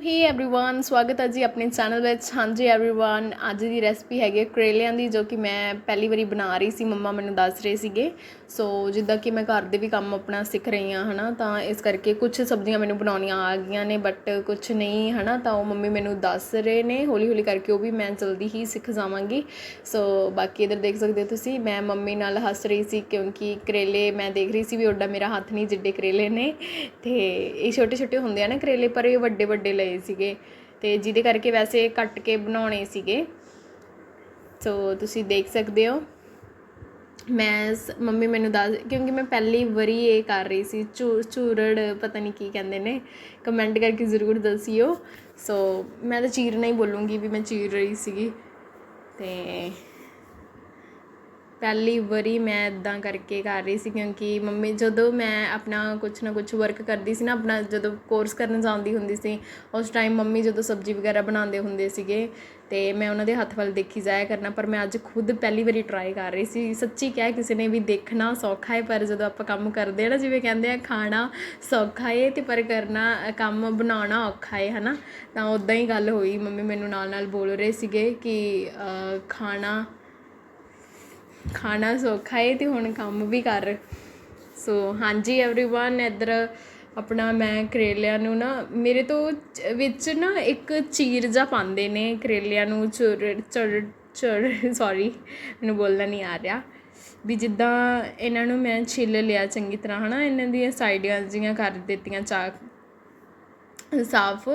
ਹੇ everyone ਸਵਾਗਤ ਹੈ ਜੀ ਆਪਣੇ ਚੈਨਲ ਵਿੱਚ ਹਾਂਜੀ एवरीवन ਅੱਜ ਦੀ ਰੈਸਪੀ ਹੈਗੀ ਹੈ ਕਰੇਲਿਆਂ ਦੀ ਜੋ ਕਿ ਮੈਂ ਪਹਿਲੀ ਵਾਰੀ ਬਣਾ ਰਹੀ ਸੀ ਮੰਮਾ ਮੈਨੂੰ ਦੱਸ ਰਹੇ ਸੀਗੇ ਸੋ ਜਿੱਦਾਂ ਕਿ ਮੈਂ ਘਰ ਦੇ ਵੀ ਕੰਮ ਆਪਣਾ ਸਿੱਖ ਰਹੀ ਹਾਂ ਹਨਾ ਤਾਂ ਇਸ ਕਰਕੇ ਕੁਝ ਸਬਜ਼ੀਆਂ ਮੈਨੂੰ ਬਣਾਉਣੀਆਂ ਆ ਗਈਆਂ ਨੇ ਬਟ ਕੁਝ ਨਹੀਂ ਹਨਾ ਤਾਂ ਉਹ ਮੰਮੀ ਮੈਨੂੰ ਦੱਸ ਰਹੇ ਨੇ ਹੌਲੀ ਹੌਲੀ ਕਰਕੇ ਉਹ ਵੀ ਮੈਂ ਜਲਦੀ ਹੀ ਸਿੱਖ ਜਾਵਾਂਗੀ ਸੋ ਬਾਕੀ ਇਧਰ ਦੇਖ ਸਕਦੇ ਹੋ ਤੁਸੀਂ ਮੈਂ ਮੰਮੀ ਨਾਲ ਹੱਸ ਰਹੀ ਸੀ ਕਿਉਂਕਿ ਕਰੇਲੇ ਮੈਂ ਦੇਖ ਰਹੀ ਸੀ ਵੀ ਓਡਾ ਮੇਰਾ ਹੱਥ ਨਹੀਂ ਜਿੱਡੇ ਕਰੇਲੇ ਨੇ ਤੇ ਇਹ ਛੋਟੇ ਛੋਟੇ ਹੁੰਦੇ ਆ ਨਾ ਕਰੇਲੇ ਪਰ ਇਹ ਵੱਡੇ ਵੱਡੇ ਲਏ ਸੀਗੇ ਤੇ ਜਿਹਦੇ ਕਰਕੇ ਵੈਸੇ ਕੱਟ ਕੇ ਬਣਾਉਣੇ ਸੀਗੇ। ਸੋ ਤੁਸੀਂ ਦੇਖ ਸਕਦੇ ਹੋ। ਮੈਂ ਸ- ਮੰਮੀ ਮੈਨੂੰ ਦੱਸ, ਕਿਉਂਕਿ ਮੈਂ ਪਹਿਲੀ ਵਾਰੀ ਇਹ ਕਰ ਰਹੀ ਸੀ। ਚੂ, ਚੂਰੜ, ਪਤਾ ਨਹੀਂ ਕੀ ਕਹਿੰਦੇ ਨੇ। ਕਮੈਂਟ ਕਰਕੇ ਜ਼ਰੂਰ ਦੱਸਿਓ। ਸੋ ਮੈਂ ਤਾਂ ਚੀਰਨਾ ਹੀ ਬੋਲੂੰਗੀ ਵੀ ਮੈਂ ਚੀਰ ਰਹੀ ਸੀਗੀ। ਤੇ ਪਹਿਲੀ ਵਾਰੀ ਮੈਂ ਇੱਦਾਂ ਕਰਕੇ ਕਰ ਰਹੀ ਸੀ ਕਿਉਂਕਿ ਮੰਮੀ ਜਦੋਂ ਮੈਂ ਆਪਣਾ ਕੁਛ ਨਾ ਕੁਛ ਵਰਕ ਕਰਦੀ ਸੀ ਨਾ, ਆਪਣਾ ਜਦੋਂ ਕੋਰਸ ਕਰਨ ਜਾਂਦੀ ਹੁੰਦੀ ਸੀ, ਉਸ ਟਾਈਮ ਮੰਮੀ ਜਦੋਂ ਸਬਜ਼ੀ ਵਗੈਰਾ ਬਣਾਉਂਦੇ ਹੁੰਦੇ ਸੀਗੇ ਤੇ ਮੈਂ ਉਹਨਾਂ ਦੇ ਹੱਥ ਵੱਲ ਦੇਖੀ ਜਾਇਆ ਕਰਨਾ, ਪਰ ਮੈਂ ਅੱਜ ਖੁਦ ਪਹਿਲੀ ਵਾਰੀ ਟਰਾਈ ਕਰ ਰਹੀ ਸੀ। ਸੱਚੀ ਕਹਿ ਕਿਸੇ ਨੇ ਵੀ ਦੇਖਣਾ ਸੌਖਾ ਹੈ ਪਰ ਜਦੋਂ ਆਪਾਂ ਕੰਮ ਕਰਦੇ ਆ ਨਾ, ਜਿਵੇਂ ਕਹਿੰਦੇ ਆ, ਖਾਣਾ ਸੌਖਾ ਹੈ ਤੇ ਪਰ ਕਰਨਾ, ਕੰਮ ਬਣਾਉਣਾ ਔਖਾ ਹੈ ਹਨਾ? ਤਾਂ ਉਦਾਂ ਹੀ ਗੱਲ ਹੋਈ। ਮੰਮੀ ਮੈਨੂੰ ਨਾਲ ਨਾਲ ਬੋਲ ਰਹੇ ਸੀਗੇ ਕਿ ਖਾਣਾ ਖਾਣਾ ਸੌਖਾ ਏ ਅਤੇ ਹੁਣ ਕੰਮ ਵੀ ਕਰ। ਸੋ ਹਾਂਜੀ ਐਵਰੀਵਨ ਇੱਧਰ ਆਪਣਾ ਮੈਂ ਕਰੇਲਿਆਂ ਨੂੰ ਨਾ, ਮੇਰੇ ਤੋਂ ਵਿੱਚ ਨਾ ਇੱਕ ਚੀਰ ਜਿਹਾ ਪਾਉਂਦੇ ਨੇ ਕਰੇਲਿਆਂ ਨੂੰ ਚੁਰ ਚੜ ਚੜ ਸੌਰੀ ਮੈਨੂੰ ਬੋਲਣਾ ਨਹੀਂ ਆ ਰਿਹਾ। ਵੀ ਜਿੱਦਾਂ ਇਹਨਾਂ ਨੂੰ ਮੈਂ ਛਿੱਲ ਲਿਆ ਚੰਗੀ ਤਰ੍ਹਾਂ, ਹਨਾ, ਇਹਨਾਂ ਦੀਆਂ ਸਾਈਡਾਂ ਜੀਆਂ ਕਰ ਦਿੱਤੀਆਂ ਚਾਕ ਸਾਫ਼।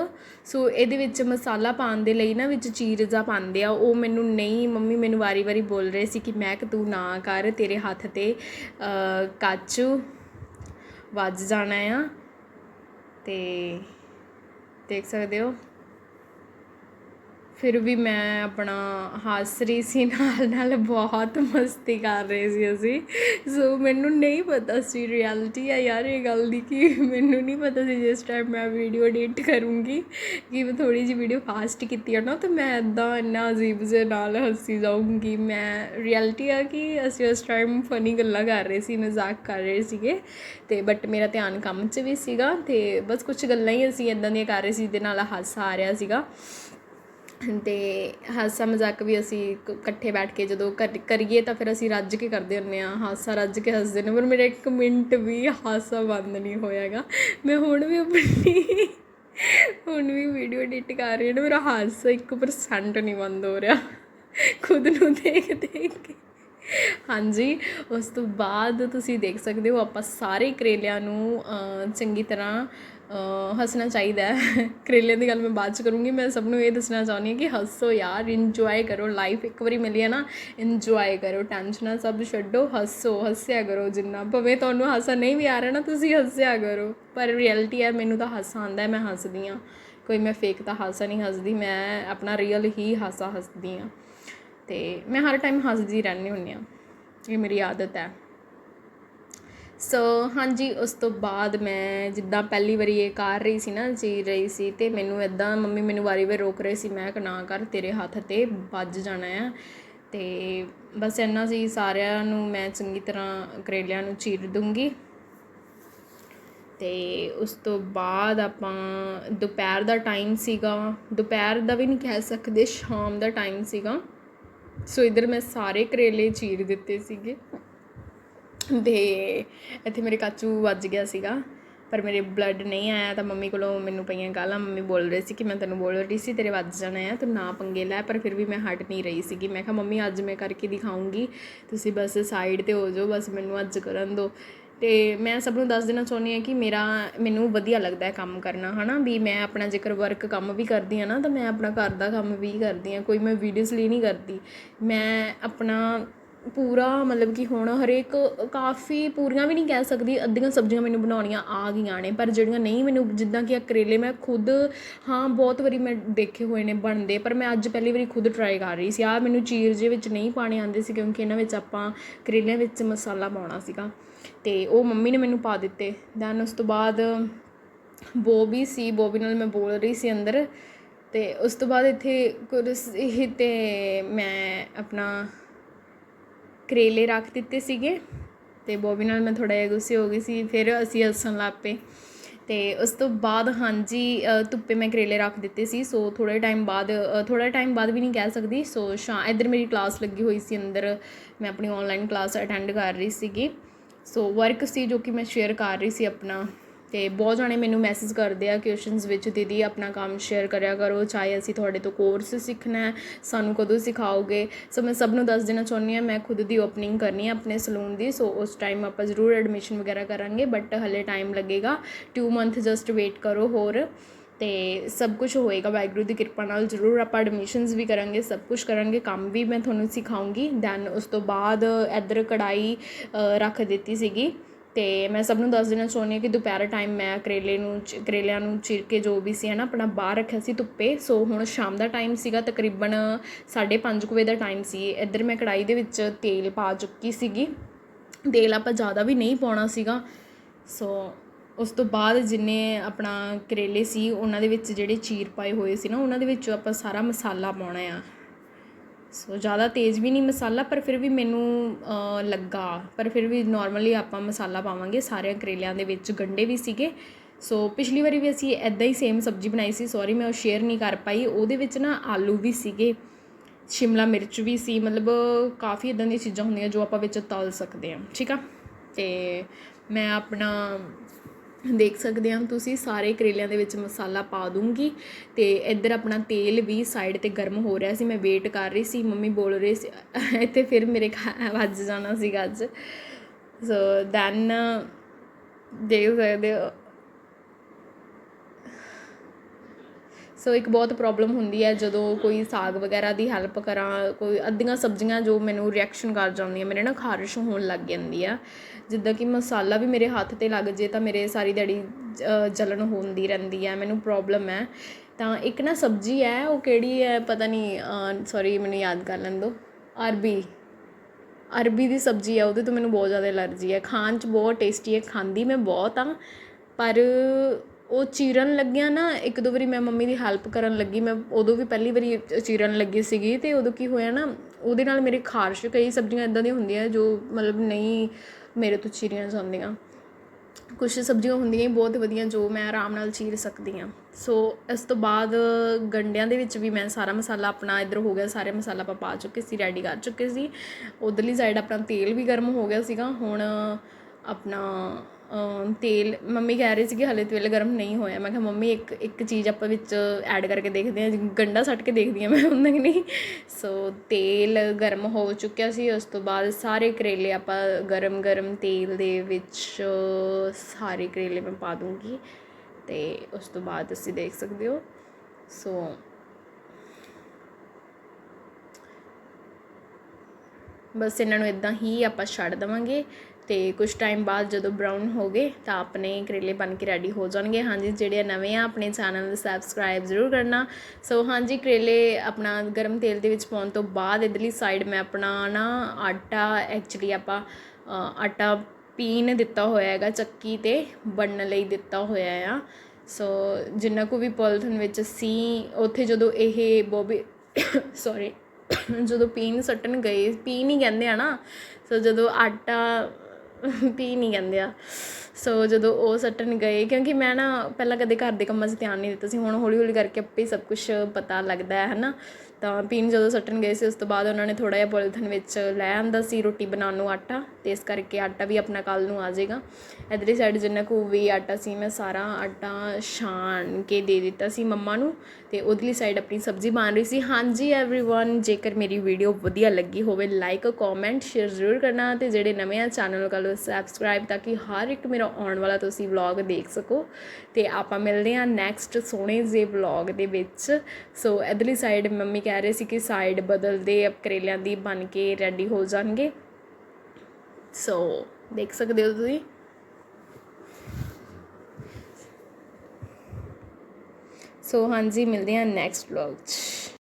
ਸੋ ਇਹਦੇ ਵਿੱਚ ਮਸਾਲਾ ਪਾਉਣ ਦੇ ਲਈ ਨਾ ਵਿੱਚ ਚੀਰ ਜਾ ਪਾਉਂਦੇ ਆ। ਉਹ ਮੈਨੂੰ ਨਹੀਂ, ਮੰਮੀ ਮੈਨੂੰ ਵਾਰੀ-ਵਾਰੀ ਬੋਲ ਰਹੇ ਸੀ ਕਿ ਮੈਂ ਤੂੰ ਨਾ ਕਰ, ਤੇਰੇ ਹੱਥ ਤੇ ਕੱਚ ਵੱਜ ਜਾਣਾ ਆ। ਅਤੇ ਦੇਖ ਸਕਦੇ ਹੋ? ਫਿਰ ਵੀ ਮੈਂ ਆਪਣਾ ਹੱਸ ਰਹੀ ਸੀ ਨਾਲ ਨਾਲ ਬਹੁਤ ਮਸਤੀ ਕਰ ਰਹੇ ਸੀ ਅਸੀਂ। ਸੋ ਮੈਨੂੰ ਨਹੀਂ ਪਤਾ ਸੀ ਰਿਐਲਿਟੀ ਆ ਯਾਰ ਇਹ ਗੱਲ ਦੀ ਕਿ ਮੈਨੂੰ ਨਹੀਂ ਪਤਾ ਸੀ ਜਿਸ ਟਾਈਮ ਮੈਂ ਵੀਡੀਓ ਐਡਿਟ ਕਰੂੰਗੀ ਕਿ ਮੈਂ ਥੋੜੀ ਜਿਹੀ ਵੀਡੀਓ ਫਾਸਟ ਕੀਤੀ ਆ ਨਾ, ਤਾਂ ਮੈਂ ਇਦਾਂ ਇੰਨਾ ਅਜੀਬ ਜੇ ਨਾਲ ਹੱਸੀ ਜਾਊਂਗੀ। ਮੈਂ ਰਿਐਲਿਟੀ ਆ ਕਿ ਅਸੀਂ ਉਸ ਟਾਈਮ ਫਨੀ ਗੱਲਾਂ ਕਰ ਰਹੇ ਸੀ, ਮਜ਼ਾਕ ਕਰ ਰਹੇ ਸੀਗੇ, ਤੇ ਬਟ ਮੇਰਾ ਧਿਆਨ ਕੰਮ 'ਚ ਵੀ ਸੀਗਾ, ਤੇ ਬਸ ਕੁਝ ਗੱਲਾਂ ਹੀ ਅਸੀਂ ਇਦਾਂ ਦੀਆਂ ਕਰ ਰਹੇ ਸੀ, ਜਿਹਦੇ ਨਾਲ ਹਾਸਾ ਆ ਰਿਹਾ ਸੀਗਾ। ਅਤੇ ਹਾਸਾ ਮਜ਼ਾਕ ਵੀ ਅਸੀਂ ਕ- ਇਕੱਠੇ ਬੈਠ ਕੇ ਜਦੋਂ ਕਰ- ਕਰੀਏ ਤਾਂ ਫਿਰ ਅਸੀਂ ਰੱਜ ਕੇ ਕਰਦੇ ਹੁੰਦੇ ਹਾਂ ਹਾਸਾ ਰੱਜ ਕੇ ਹੱਸਦੇ ਨੇ, ਪਰ ਮੇਰਾ ਇੱਕ ਮਿੰਟ ਵੀ ਹਾਸਾ ਬੰਦ ਨਹੀਂ ਹੋਇਆ ਹੈਗਾ। ਮੈਂ ਹੁਣ ਵੀ ਆਪਣੀ ਹੁਣ ਵੀ ਵੀਡੀਓ ਐਡਿਟ ਕਰ ਰਹੀ ਹਾਂ ਮੇਰਾ ਹਾਸਾ 1% ਨਹੀਂ ਬੰਦ ਹੋ ਰਿਹਾ। ਖੁਦ ਨੂੰ ਦੇਖ ਦੇਖ ਕੇ। ਹਾਂਜੀ, ਉਸ ਤੋਂ ਬਾਅਦ ਤੁਸੀਂ ਦੇਖ ਸਕਦੇ ਹੋ ਆਪਾਂ ਸਾਰੇ ਕਰੇਲਿਆਂ ਨੂੰ ਚੰਗੀ ਤਰ੍ਹਾਂ ਹੱਸਣਾ ਚਾਹੀਦਾ ਹੈ। ਕਰੇਲਿਆਂ ਦੀ ਗੱਲ ਮੈਂ ਬਾਅਦ ਚ ਕਰੂੰਗੀ। ਮੈਂ ਸਭ ਨੂੰ ਇਹ ਦੱਸਣਾ ਚਾਹੁੰਦੀ ਹਾਂ ਕਿ ਹੱਸੋ ਯਾਰ ਇੰਜੋਏ ਕਰੋ। ਲਾਈਫ ਇੱਕ ਵਾਰੀ ਮਿਲੀ ਹੈ ਨਾ ਇੰਜੋਏ ਕਰੋ। ਟੈਨਸ਼ਨਾਂ ਸਭ ਛੱਡੋ। ਹੱਸੋ, ਹੱਸਿਆ ਕਰੋ ਜਿੰਨਾ। ਭਾਵੇਂ ਤੁਹਾਨੂੰ ਹਾਸਾ ਨਹੀਂ ਵੀ ਆ ਰਿਹਾ ਨਾ, ਤੁਸੀਂ ਹੱਸਿਆ ਕਰੋ। ਪਰ ਰਿਐਲਿਟੀ ਹੈ, ਮੈਨੂੰ ਤਾਂ ਹਾਸਾ ਆਉਂਦਾ ਮੈਂ ਹੱਸਦੀ ਹਾਂ। ਕੋਈ ਮੈਂ ਫੇਕ ਤਾਂ ਹਾਸਾ ਨਹੀਂ ਹੱਸਦੀ, ਮੈਂ ਆਪਣਾ ਰੀਅਲ ਹੀ ਹਾਸਾ ਹੱਸਦੀ ਹਾਂ। ਤੇ ਮੈਂ ਹਰ ਟਾਈਮ ਹੱਸਦੀ ਰਹਿੰਦੀ ਹੁੰਦੀ ਹਾਂ। ਇਹ ਮੇਰੀ ਆਦਤ ਹੈ। ਸੋ ਹਾਂਜੀ, ਉਸ ਤੋਂ ਬਾਅਦ ਮੈਂ ਜਿੱਦਾਂ ਪਹਿਲੀ ਵਾਰੀ ਇਹ ਕਰ ਰਹੀ ਸੀ ਨਾ, ਜੀ ਰਹੀ ਸੀ ਅਤੇ ਮੈਨੂੰ ਇੱਦਾਂ ਮੰਮੀ ਮੈਨੂੰ ਵਾਰੀ ਵਾਰ ਰੋਕ ਰਹੇ ਸੀ, ਮੈਂ ਕਿ ਨਾ ਕਰ, ਤੇਰੇ ਹੱਥ ਤੇ ਵੱਜ ਜਾਣਾ ਆ। ਅਤੇ ਬਸ ਇੰਨਾ ਸੀ, ਸਾਰਿਆਂ ਨੂੰ ਮੈਂ ਚੰਗੀ ਤਰ੍ਹਾਂ ਕਰੇਲਿਆਂ ਨੂੰ ਚੀਰ ਦੂੰਗੀ। ਤੇ ਉਸ ਤੋਂ ਬਾਅਦ ਆਪਾਂ ਦੁਪਹਿਰ ਦਾ ਟਾਈਮ ਸੀਗਾ। ਦੁਪਹਿਰ ਦਾ ਵੀ ਨਹੀਂ ਕਹਿ ਸਕਦੇ, ਸ਼ਾਮ ਦਾ ਟਾਈਮ ਸੀਗਾ। ਸੋ ਇਧਰ ਮੈਂ ਸਾਰੇ ਕਰੇਲੇ ਚੀਰ ਦਿੱਤੇ ਸੀਗੇ। ਅਤੇ ਇੱਥੇ ਮੇਰੇ ਕਾਚੂ ਵੱਜ ਗਿਆ ਸੀਗਾ, ਪਰ ਮੇਰੇ ਬਲੱਡ ਨਹੀਂ ਆਇਆ ਤਾਂ ਮੰਮੀ ਕੋਲੋਂ ਮੈਨੂੰ ਪਈਆਂ ਗਾਲਾਂ। ਮੰਮੀ ਬੋਲ ਰਹੇ ਸੀ ਕਿ ਮੈਂ ਤੈਨੂੰ ਬੋਲ ਰਹੀ ਸੀ, ਤੇਰੇ ਵੱਜ ਜਾਣਾ ਆ, ਤੂੰ ਨਾ ਪੰਗੇ ਲੈ, ਪਰ ਫਿਰ ਵੀ ਮੈਂ ਹਟ ਨਹੀਂ ਰਹੀ ਸੀਗੀ। ਮੈਂ ਕਿਹਾ, ਮੰਮੀ, ਅੱਜ ਮੈਂ ਕਰਕੇ ਦਿਖਾਉਂਗੀ। ਤੁਸੀਂ ਬਸ ਸਾਈਡ ਤੇ ਹੋ ਜਾਓ, ਬਸ ਮੈਨੂੰ ਅੱਜ ਕਰਨ ਦਿਓ। ਤੇ ਮੈਂ ਸਭ ਨੂੰ ਦੱਸ ਦੇਣਾ ਚਾਹੁੰਦੀ ਹਾਂ ਕਿ ਮੇਰਾ, ਮੈਨੂੰ ਵਧੀਆ ਲੱਗਦਾ ਹੈ ਕੰਮ ਕਰਨਾ, ਹਨਾ? ਵੀ ਮੈਂ ਆਪਣਾ ਜੇਕਰ ਵਰਕ ਕੰਮ ਵੀ ਕਰਦੀ ਹਾਂ ਨਾ, ਤਾਂ ਮੈਂ ਆਪਣਾ ਘਰ ਦਾ ਕੰਮ ਵੀ ਕਰਦੀ ਹਾਂ। ਕੋਈ ਮੈਂ ਵੀਡੀਓਜ਼ ਲਈ ਨਹੀਂ ਕਰਦੀ। ਮੈਂ ਆਪਣਾ ਪੂਰਾ ਮਤਲਬ ਕਿ ਹੁਣ ਹਰੇਕ ਕਾਫੀ ਪੂਰੀਆਂ ਵੀ ਨਹੀਂ ਕਹਿ ਸਕਦੀ, ਅੱਧੀਆਂ ਸਬਜ਼ੀਆਂ ਮੈਨੂੰ ਬਣਾਉਣੀਆਂ ਆ ਗਈਆਂ ਨੇ, ਪਰ ਜਿਹੜੀਆਂ ਨਹੀਂ ਮੈਨੂੰ ਜਿੱਦਾਂ ਕਿ ਆ ਕਰੇਲੇ ਮੈਂ ਖੁਦ, ਹਾਂ, ਬਹੁਤ ਵਾਰੀ ਮੈਂ ਦੇਖੇ ਹੋਏ ਨੇ ਬਣਦੇ, ਪਰ ਮੈਂ ਅੱਜ ਪਹਿਲੀ ਵਾਰੀ ਖੁਦ ਟਰਾਈ ਕਰ ਰਹੀ ਸੀ। ਆ ਮੈਨੂੰ ਚੀਰ ਜੇ ਵਿੱਚ ਨਹੀਂ ਪਾਣੇ ਆਉਂਦੇ ਸੀ, ਕਿਉਂਕਿ ਇਹਨਾਂ ਵਿੱਚ ਆਪਾਂ ਕਰੇਲਿਆਂ ਵਿੱਚ ਮਸਾਲਾ ਪਾਉਣਾ ਸੀਗਾ। ਤੇ ਉਹ ਮੰਮੀ ਨੇ ਮੈਨੂੰ ਪਾ ਦਿੱਤੇ। ਦੈਨ ਉਸ ਤੋਂ ਬਾਅਦ ਬੋਬੀ ਸੀ ਬੋਬੀ ਨਾਲ ਮੈਂ ਬੋਲ ਰਹੀ ਸੀ ਅੰਦਰ। ਤੇ ਉਸ ਤੋਂ ਬਾਅਦ ਇੱਥੇ ਕੁਰਸੀ, ਤੇ ਮੈਂ ਆਪਣਾ ਕਰੇਲੇ ਰੱਖ ਦਿੱਤੇ ਸੀਗੇ ਅਤੇ ਬੋਬੀ ਨਾਲ ਮੈਂ ਥੋੜ੍ਹਾ ਜਿਹਾ ਗੁੱਸੇ ਹੋ ਗਈ ਸੀ, ਫਿਰ ਅਸੀਂ ਹੱਸਣ ਲੱਗ ਪਏ। ਅਤੇ ਉਸ ਤੋਂ ਬਾਅਦ ਹਾਂਜੀ ਧੁੱਪੇ ਮੈਂ ਕਰੇਲੇ ਰੱਖ ਦਿੱਤੇ ਸੀ, ਸੋ ਥੋੜ੍ਹੇ ਟਾਈਮ ਬਾਅਦ ਥੋੜ੍ਹਾ ਟਾਈਮ ਬਾਅਦ ਵੀ ਨਹੀਂ ਕਹਿ ਸਕਦੀ, ਸੋ ਸ਼ਾ ਇੱਧਰ ਮੇਰੀ ਕਲਾਸ ਲੱਗੀ ਹੋਈ ਸੀ ਅੰਦਰ, ਮੈਂ ਆਪਣੀ ਆਨਲਾਈਨ ਕਲਾਸ ਅਟੈਂਡ ਕਰ ਰਹੀ ਸੀਗੀ। ਸੋ ਵਰਕ ਸੀ ਜੋ ਕਿ ਮੈਂ ਸ਼ੇਅਰ ਕਰ ਰਹੀ ਸੀ ਆਪਣਾ। ਅਤੇ ਬਹੁਤ ਜਾਣੇ ਮੈਨੂੰ ਮੈਸੇਜ ਕਰਦੇ ਆ ਕੁਐਸਚਨਸ ਵਿੱਚ, ਦੀਦੀ, ਆਪਣਾ ਕੰਮ ਸ਼ੇਅਰ ਕਰਿਆ ਕਰੋ, ਚਾਹੇ ਅਸੀਂ ਤੁਹਾਡੇ ਤੋਂ ਕੋਰਸ ਸਿੱਖਣਾ ਸਾਨੂੰ ਕਦੋਂ ਸਿਖਾਓਗੇ? ਸੋ ਮੈਂ ਸਭ ਨੂੰ ਦੱਸ ਦੇਣਾ ਚਾਹੁੰਦੀ ਹਾਂ, ਮੈਂ ਖੁਦ ਦੀ ਓਪਨਿੰਗ ਕਰਨੀ ਹੈ ਆਪਣੇ ਸਲੂਨ ਦੀ ਸੋ ਉਸ ਟਾਈਮ ਆਪਾਂ ਜ਼ਰੂਰ ਐਡਮਿਸ਼ਨ ਵਗੈਰਾ ਕਰਾਂਗੇ ਬਟ ਹਲੇ ਟਾਈਮ ਲੱਗੇਗਾ। 2 ਮੰਥ ਜਸਟ ਵੇਟ ਕਰੋ ਹੋਰ, ਤੇ ਸਭ ਕੁਝ ਹੋਏਗਾ। ਵਾਹਿਗੁਰੂ ਦੀ ਕਿਰਪਾ ਨਾਲ ਜ਼ਰੂਰ ਆਪਾਂ ਐਡਮਿਸ਼ਨਸ ਵੀ ਕਰਾਂਗੇ, ਸਭ ਕੁਝ ਕਰਾਂਗੇ, ਕੰਮ ਵੀ ਮੈਂ ਤੁਹਾਨੂੰ ਸਿਖਾਉਂਗੀ। ਦੈਨ ਉਸ ਤੋਂ ਬਾਅਦ ਇੱਧਰ ਕੜਾਈ ਰੱਖ ਦਿੱਤੀ ਸੀਗੀ। ਅਤੇ ਮੈਂ ਸਭ ਨੂੰ ਦੱਸ ਦੇਣਾ ਚਾਹੁੰਦੀ ਹਾਂ ਕਿ ਦੁਪਹਿਰ ਟਾਈਮ ਮੈਂ ਕਰੇਲੇ ਨੂੰ ਚ- ਕਰੇਲਿਆਂ ਨੂੰ ਚੀਰ ਕੇ ਜੋ ਵੀ ਸੀ ਹੈ ਨਾ ਆਪਣਾ ਬਾਹਰ ਰੱਖਿਆ ਸੀ ਧੁੱਪੇ। ਸੋ ਹੁਣ ਸ਼ਾਮ ਦਾ ਟਾਈਮ ਸੀਗਾ, ਤਕਰੀਬਨ 5:30 ਵਜੇ ਦਾ ਟਾਈਮ ਸੀ। ਇੱਧਰ ਮੈਂ ਕੜਾਈ ਦੇ ਵਿੱਚ ਤੇਲ ਪਾ ਚੁੱਕੀ ਸੀਗੀ। ਤੇਲ ਆਪਾਂ ਜ਼ਿਆਦਾ ਵੀ ਨਹੀਂ ਪਾਉਣਾ ਸੀਗਾ। ਸੋ ਉਸ ਤੋਂ ਬਾਅਦ ਜਿੰਨੇ ਆਪਣਾ ਕਰੇਲੇ ਸੀ, ਉਹਨਾਂ ਦੇ ਵਿੱਚ ਜਿਹੜੇ ਚੀਰ ਪਾਏ ਹੋਏ ਸੀ ਨਾ, ਉਹਨਾਂ ਦੇ ਵਿੱਚੋਂ ਆਪਾਂ ਸਾਰਾ ਮਸਾਲਾ ਪਾਉਣਾ ਆ। ਸੋ ਜ਼ਿਆਦਾ ਤੇਜ਼ ਵੀ ਨਹੀਂ ਮਸਾਲਾ, ਪਰ ਫਿਰ ਵੀ ਮੈਨੂੰ ਲੱਗਾ। ਪਰ ਫਿਰ ਵੀ ਨਾਰਮਲੀ ਆਪਾਂ ਮਸਾਲਾ ਪਾਵਾਂਗੇ। ਸਾਰੇ ਕਰੇਲਿਆਂ ਦੇ ਵਿੱਚ ਗੰਡੇ ਵੀ ਸੀਗੇ। ਸੋ ਪਿਛਲੀ ਵਾਰੀ ਵੀ ਅਸੀਂ ਐਦਾਂ ਹੀ ਸੇਮ ਸਬਜ਼ੀ ਬਣਾਈ ਸੀ। ਸੌਰੀ ਮੈਂ ਉਹ ਸ਼ੇਅਰ ਨਹੀਂ ਕਰ ਪਾਈ। ਉਹਦੇ ਵਿੱਚ ਨਾ ਆਲੂ ਵੀ ਸੀਗੇ। ਸ਼ਿਮਲਾ ਮਿਰਚ ਵੀ ਸੀ। ਮਤਲਬ ਕਾਫੀ ਇਦਾਂ ਦੀਆਂ ਚੀਜ਼ਾਂ ਹੁੰਦੀਆਂ ਜੋ ਆਪਾਂ ਵਿੱਚ ਤਲ ਸਕਦੇ ਹਾਂ। ਠੀਕ ਆ? ਤੇ ਮੈਂ ਆਪਣਾ ਦੇਖ ਸਕਦੇ ਹਾਂ, ਤੁਸੀਂ ਸਾਰੇ ਕਰੇਲਿਆਂ ਦੇ ਵਿੱਚ ਮਸਾਲਾ ਪਾ ਦੂੰਗੀ ਤੇ ਇੱਧਰ ਆਪਣਾ ਤੇਲ ਵੀ ਸਾਈਡ ਤੇ ਗਰਮ ਹੋ ਰਿਹਾ ਸੀ, ਮੈਂ ਵੇਟ ਕਰ ਰਹੀ ਸੀ, ਮੰਮੀ ਬੋਲ ਰਹੀ ਸੀ, ਇੱਥੇ ਫਿਰ ਮੇਰੇ ਖਾ- ਵੱਜ ਜਾਣਾ ਸੀਗਾ ਅੱਜ। ਸੋ ਦੈਨ ਦੇਖ ਸਕਦੇ ਹੋ ਸੋ ਇੱਕ ਬਹੁਤ ਪ੍ਰੋਬਲਮ ਹੁੰਦੀ ਹੈ ਜਦੋਂ ਕੋਈ ਸਾਗ ਵਗੈਰਾ ਦੀ ਹੈਲਪ ਕਰਾਂ ਕੋਈ ਅੱਧੀਆਂ ਸਬਜ਼ੀਆਂ ਜੋ ਮੈਨੂੰ ਰਿਐਕਸ਼ਨ ਕਰ ਜਾਂਦੀਆਂ ਮੇਰੇ ਨਾ ਖਾਰਿਸ਼ ਹੋਣ ਲੱਗ ਜਾਂਦੀ ਆ। ਜਿੱਦਾਂ ਕਿ ਮਸਾਲਾ ਵੀ ਮੇਰੇ ਹੱਥ ਤੇ ਲੱਗ ਜੇ ਤਾਂ ਮੇਰੇ ਸਾਰੀ ਦਿਹਾੜੀ ਅ, ਜਲਨ ਹੁੰਦੀ ਰਹਿੰਦੀ ਹੈ ਮੈਨੂੰ ਪ੍ਰੋਬਲਮ ਹੈ। ਤਾਂ ਇੱਕ ਨਾ ਸਬਜ਼ੀ ਹੈ ਉਹ ਕਿਹੜੀ ਹੈ ਪਤਾ ਨਹੀਂ ਸੌਰੀ ਮੈਨੂੰ ਯਾਦ ਕਰ ਲੈਣ ਦਿਓ ਅਰਬੀ। ਅਰਬੀ ਦੀ ਸਬਜ਼ੀ ਹੈ ਉਹਦੇ ਤੋਂ ਮੈਨੂੰ ਬਹੁਤ ਜ਼ਿਆਦਾ ਐਲਰਜੀ ਹੈ। ਖਾਣ 'ਚ ਬਹੁਤ ਟੇਸਟੀ ਹੈ ਖਾਂਦੀ ਮੈਂ ਬਹੁਤ ਆ ਪਰ ਉਹ ਚੀਰਨ ਲੱਗਿਆ ਨਾ, ਇੱਕ ਦੋ ਵਾਰੀ ਮੈਂ ਮੰਮੀ ਦੀ ਹੈਲਪ ਕਰਨ ਲੱਗੀ, ਮੈਂ ਉਦੋਂ ਵੀ ਪਹਿਲੀ ਵਾਰੀ ਚੀਰਨ ਲੱਗੀ ਸੀਗੀ ਅਤੇ ਉਦੋਂ ਕੀ ਹੋਇਆ ਨਾ, ਉਹਦੇ ਨਾਲ ਮੇਰੇ ਖਾਰਸ਼ ਕਈ ਸਬਜ਼ੀਆਂ ਇੱਦਾਂ ਦੀਆਂ ਹੁੰਦੀਆਂ ਜੋ ਮਤਲਬ ਨਹੀਂ ਮੇਰੇ ਤੋਂ ਚੀਰੀਆਂ ਜਾਂਦੀਆਂ। ਕੁਝ ਸਬਜ਼ੀਆਂ ਹੁੰਦੀਆਂ ਹੀ ਬਹੁਤ ਵਧੀਆ ਜੋ ਮੈਂ ਆਰਾਮ ਨਾਲ ਚੀਰ ਸਕਦੀ ਹਾਂ। ਸੋ ਇਸ ਤੋਂ ਬਾਅਦ ਗੰਡਿਆਂ ਦੇ ਵਿੱਚ ਵੀ ਮੈਂ ਸਾਰਾ ਮਸਾਲਾ ਆਪਣਾ ਇੱਧਰ ਹੋ ਗਿਆ, ਸਾਰੇ ਮਸਾਲਾ ਆਪਾਂ ਪਾ ਚੁੱਕੇ ਸੀ ਰੈਡੀ ਕਰ ਚੁੱਕੇ ਸੀ। ਉਧਰਲੀ ਸਾਈਡ ਆਪਣਾ ਤੇਲ ਵੀ ਗਰਮ ਹੋ ਗਿਆ ਸੀਗਾ, ਹੁਣ ਆਪਣਾ ਤੇਲ, ਮੰਮੀ ਕਹਿ ਰਹੇ ਸੀ ਕਿ ਹਲੇ ਤੇਲ ਗਰਮ ਨਹੀਂ ਹੋਇਆ। ਮੈਂ ਕਿਹਾ, ਮੰਮੀ, ਇੱਕ ਇੱਕ ਚੀਜ਼ ਆਪਾਂ ਵਿੱਚ ਐਡ ਕਰਕੇ ਦੇਖਦੇ ਹਾਂ ਗੰਡਾ ਸੱਟ ਕੇ ਦੇਖਦੀ ਹਾਂ ਮੈਂ ਉਹਨਾਂ ਕਿ ਨਹੀਂ। ਸੋ ਤੇਲ ਗਰਮ ਹੋ ਚੁੱਕਿਆ ਸੀ। ਉਸ ਤੋਂ ਬਾਅਦ ਸਾਰੇ ਕਰੇਲੇ ਆਪਾਂ ਗਰਮ ਗਰਮ ਤੇਲ ਦੇ ਵਿੱਚ, ਸਾਰੇ ਕਰੇਲੇ ਮੈਂ ਪਾ ਦੂੰਗੀ ਤੇ ਉਸ ਤੋਂ ਬਾਅਦ ਤੁਸੀਂ ਦੇਖ ਸਕਦੇ ਹੋ। ਸੋ ਬਸ ਇਹਨਾਂ ਨੂੰ ਇਦਾਂ ਹੀ ਆਪਾਂ ਛੱਡ ਦੇਵਾਂਗੇ। ਅਤੇ ਕੁਛ ਟਾਈਮ ਬਾਅਦ ਜਦੋਂ ਬਰਾਊਨ ਹੋ ਗਏ ਤਾਂ ਆਪਣੇ ਕਰੇਲੇ ਬਣ ਕੇ ਰੈਡੀ ਹੋ ਜਾਣਗੇ। ਹਾਂਜੀ, ਜਿਹੜੇ ਨਵੇਂ ਆ, ਆਪਣੇ ਚੈਨਲ ਨੂੰ ਸਬਸਕ੍ਰਾਈਬ ਜ਼ਰੂਰ ਕਰਨਾ। ਸੋ ਹਾਂਜੀ, ਕਰੇਲੇ ਆਪਣਾ ਗਰਮ ਤੇਲ ਦੇ ਵਿੱਚ ਪਾਉਣ ਤੋਂ ਬਾਅਦ ਇਧਰਲੀ ਸਾਈਡ ਮੈਂ ਆਪਣਾ ਨਾ ਆਟਾ ਐਕਚੁਅਲੀ ਆਪਾਂ ਆਟਾ ਪੀਣ ਦਿੱਤਾ ਹੋਇਆ ਹੈਗਾ, ਚੱਕੀ ਤੇ ਬਣਨ ਲਈ ਦਿੱਤਾ ਹੋਇਆ ਆ। ਸੋ ਜਿੰਨਾ ਕੋ ਵੀ ਪੋਲੀਥਨ ਵਿੱਚ ਸੀ ਉੱਥੇ ਜਦੋਂ ਇਹ ਬੋਬੀ ਸੌਰੀ ਜਦੋਂ ਪੀਣ ਸੱਟਣ ਗਏ, ਪੀਣ ਹੀ ਕਹਿੰਦੇ ਆ ਨਾ। ਸੋ ਜਦੋਂ ਆਟਾ ਪੀ ਨਹੀਂ ਕਹਿੰਦੇ ਆ ਸੋ ਜਦੋਂ ਉਹ ਸੱਟਣ ਗਏ ਕਿਉਂਕਿ ਮੈਂ ਨਾ ਪਹਿਲਾਂ ਕਦੇ ਘਰ ਦੇ ਕੰਮਾਂ 'ਚ ਧਿਆਨ ਨਹੀਂ ਦਿੱਤਾ ਸੀ ਹੁਣ ਹੌਲੀ ਹੌਲੀ ਕਰਕੇ ਆਪੇ ਹੀ ਸਭ ਕੁਝ ਪਤਾ ਲੱਗਦਾ ਹੈ ਹਨਾ ਤਾਂ ਪੀਣ ਜਦੋਂ ਸੱਟਣ ਗਏ ਸੀ ਉਸ ਤੋਂ ਬਾਅਦ ਉਹਨਾਂ ਨੇ ਥੋੜਾ ਜਿਹਾ ਪੋਲੀਥਨ ਵਿੱਚ ਲੈ ਆਂਦਾ ਸੀ ਰੋਟੀ ਬਣਾਉਣ ਨੂੰ ਆਟਾ ਤੇ ਇਸ ਕਰਕੇ ਆਟਾ ਵੀ ਆਪਣਾ ਕੱਲ ਨੂੰ ਆ ਜਾਏਗਾ ਇਧਰਲੀ ਸਾਈਡ ਜਿੰਨਾ ਕੁ ਵੀ ਆਟਾ ਸੀ ਮੈਂ ਸਾਰਾ ਆਟਾ ਛਾਣ ਕੇ ਦੇ ਦਿੱਤਾ ਸੀ ਮੰਮਾ ਨੂੰ ਤੇ ਉਧਰਲੀ ਸਾਈਡ ਆਪਣੀ ਸਬਜ਼ੀ ਬਣ ਰਹੀ ਸੀ ਹਾਂਜੀ एवरीवन ਜੇਕਰ ਮੇਰੀ ਵੀਡੀਓ ਵਧੀਆ ਲੱਗੀ ਹੋਵੇ ਲਾਈਕ ਕਮੈਂਟ ਸ਼ੇਅਰ ਜ਼ਰੂਰ ਕਰਨਾ ਤੇ ਜਿਹੜੇ ਨਵੇਂ ਆ ਚੈਨਲ ਨੂੰ ਕਰ ਸਬਸਕ੍ਰਾਈਬ ਤਾਂ ਕਿ ਹਰ ਇੱਕ ਮੇਰਾ ਆਉਣ ਵਾਲਾ ਤੁਸੀਂ ਵਲੌਗ ਦੇਖ ਸਕੋ। ਤੇ ਆਪਾਂ ਮਿਲਦੇ ਹਾਂ ਨੈਕਸਟ ਸੋਹਣੇ ਜਿਹੇ ਵਲੌਗ ਦੇ ਵਿੱਚ। ਸੋ ਇਧਰਲੀ ਸਾਈਡ ਮੰਮੀ ਕਹਿ ਰਹੇ ਸੀ ਕਿ ਸਾਈਡ ਬਦਲਦੇ ਕਰੇਲਿਆਂ ਦੀ ਬਣ ਕੇ ਰੈਡੀ ਹੋ ਜਾਣਗੇ। ਸੋ ਦੇਖ ਸਕਦੇ ਹੋ ਤੁਸੀਂ? ਸੋ ਹਾਂਜੀ, ਮਿਲਦੇ ਹਾਂ ਨੈਕਸਟ ਵਲੌਗ 'ਚ।